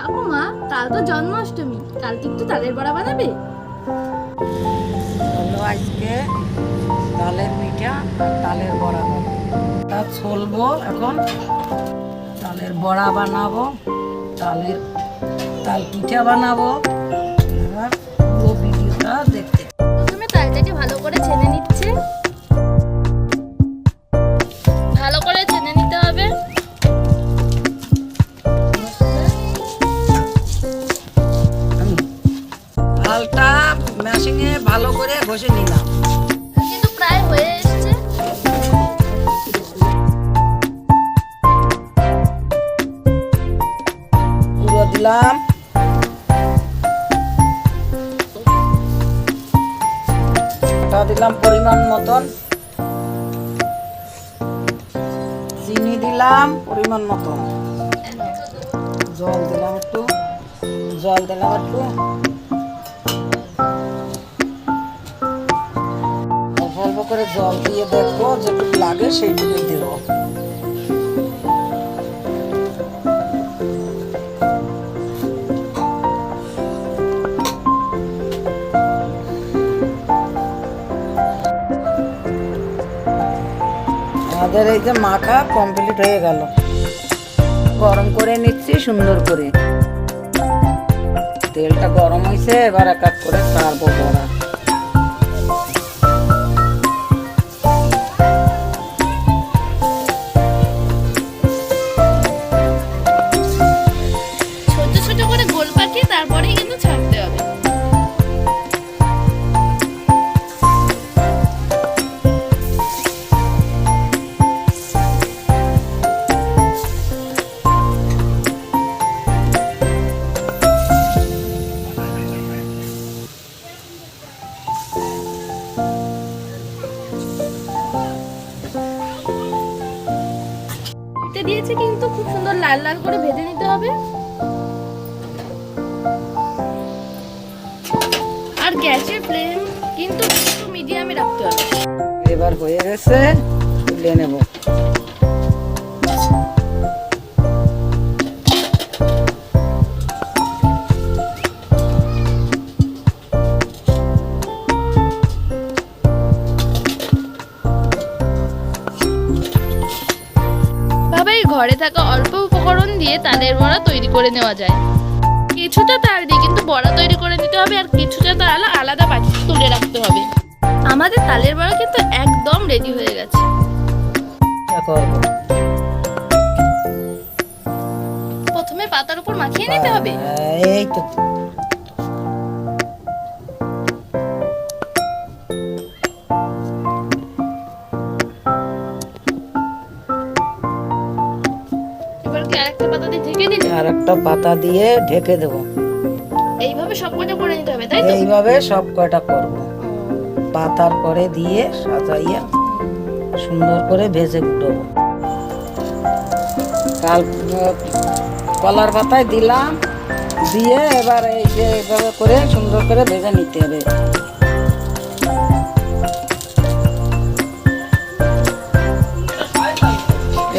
ঠাকুমা কাল তো জন্মাষ্টমী। কাল কি একটু তালের বড়া বানাবে? হলো আজকে তালের পিঠা আর তালের বড়া তা ছলবো এখন। তালের বড়া বানাবো তালের তাল পিঠা বানাবো। এবার পুরো ভিডিওটা দেখতে। প্রথমে তালটাকে ভালো করে ছেনে নিচ্ছে ভালো করে ঘষে নিলাম। কিন্তু প্রায় হয়ে এসেছে। পুরো দিলাম। দিলাম পরিমাণ মতন। চিনি দিলাম পরিমাণ মতন। জল দিলাম একটু। জল দিলাম একটু। করে জল দিয়ে দেখব যেটুকু লাগে সেইটুকু দেবো। আমাদের এই যে মাখা কমপ্লিট হয়ে গেল। গরম করে নিচ্ছি, সুন্দর করে। তেলটা গরম হয়েছে এবার এক এক করে ছাড়বো বড়া। তে দিয়েছে কিন্তু খুব সুন্দর লাল লাল করে ভেজে নিতে হবে। আর গ্যাসের ফ্লেম কিন্তু মিডিয়ামে রাখতে হবে। এবার হয়ে গেছে, তুলে নেব। ঘরে থাকা অল্প উপকরণ দিয়ে তালের বড়া তৈরি করে নেওয়া যায়। কিছুটা তাল দিয়ে কিন্তু বড়া তৈরি করে নিতে হবে আর কিছুটা তাল আলাদা বাটিতে তুলে রাখতে হবে। আমাদের তালের বড়া কিন্তু একদম রেডি হয়ে গেছে। প্রথমে পাতার উপর মাখিয়ে নিতে হবে। এই তো। আর একটা পাতা দিয়ে ঢেকে দেবো। এইভাবে সব কটা করে নিতে হবে তাই তো? এইভাবে সব কয়টা করব। পাতার পরে দিয়ে সাজাইয়া সুন্দর করে ভেজে উঠবো কাল কলার পাতায় দিলাম দিয়ে এবার এই যে এইভাবে করে সুন্দর করে ভেজে নিতে হবে।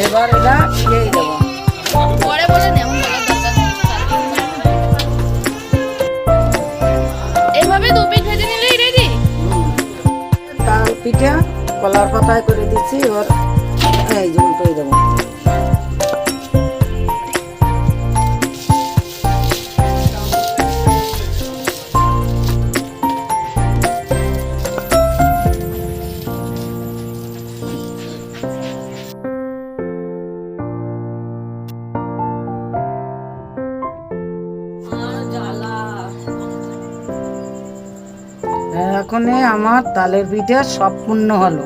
এবার এটা দিয়েই পিঠা কলার পাতায় করে দিচ্ছি ওর এই জন্য তৈরি দেবো। এখন আমার তালের পিঠা সম্পূর্ণ হলো।